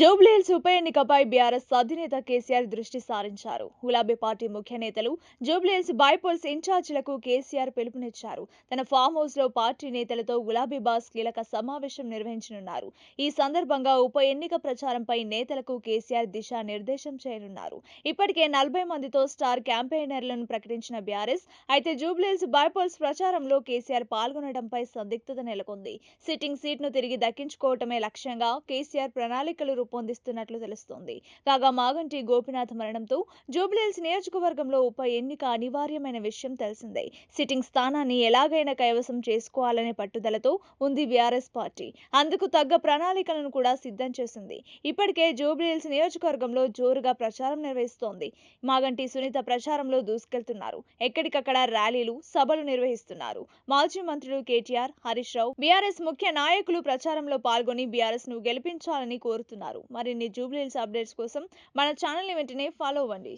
జూబ్లీహిల్స్ ఉప ఎన్నికపై బీఆర్ఎస్ అధినేత కేసీఆర్ దృష్టి సారించారు. గులాబీ పార్టీ ముఖ్య నేతలు జూబ్లీహిల్స్ బైపోల్స్ ఇన్ఛార్జీలకు కేసీఆర్ పిలుపునిచ్చారు. తన ఫామ్ హౌస్లో పార్టీ నేతలతో గులాబీ బాస్ కీలక సమావేశం నిర్వహించనున్నారు. ఈ సందర్భంగా ఉప ఎన్నిక ప్రచారంపై నేతలకు కేసీఆర్ దిశా నిర్దేశం చేయనున్నారు. ఇప్పటికే నలభై మందితో స్టార్ క్యాంపెయినర్లను ప్రకటించిన బీఆర్ఎస్ అయితే జూబ్లీహిల్స్ బైపోల్స్ ప్రచారంలో కేసీఆర్ పాల్గొనడంపై సందిగ్ధత నెలకొంది. సిట్టింగ్ సీట్ను తిరిగి దక్కించుకోవటమే లక్ష్యంగా కేసీఆర్ ప్రణాళికలు రూపొందిస్తున్నట్లు తెలుస్తోంది. కాగా మాగంటి గోపినాథ్ మరణంతో జూబ్లీహిల్స్ నియోజకవర్గంలో ఉప ఎన్నిక అనివార్యమైన విషయం తెలిసిందే. సిట్టింగ్ స్థానాన్ని ఎలాగైనా కైవసం చేసుకోవాలనే పట్టుదలతో ఉంది బీఆర్ఎస్ పార్టీ. అందుకు తగ్గ ప్రణాళికలను కూడా సిద్ధం చేసింది. ఇప్పటికే జూబ్లీహిల్స్ నియోజకవర్గంలో జోరుగా ప్రచారం నిర్వహిస్తోంది. మాగంటి సునీత ప్రచారంలో దూసుకెళ్తున్నారు. ఎక్కడికక్కడ ర్యాలీలు సభలు నిర్వహిస్తున్నారు. మాజీ మంత్రులు కేటీఆర్ హరీష్ రావు బీఆర్ఎస్ ముఖ్య నాయకులు ప్రచారంలో పాల్గొని బీఆర్ఎస్ను గెలిపించాలని కోరుతున్నారు. మరిన్ని జూబ్లీహిల్స్ అప్డేట్స్ కోసం మన ఛానల్ని వెంటనే ఫాలో అవ్వండి.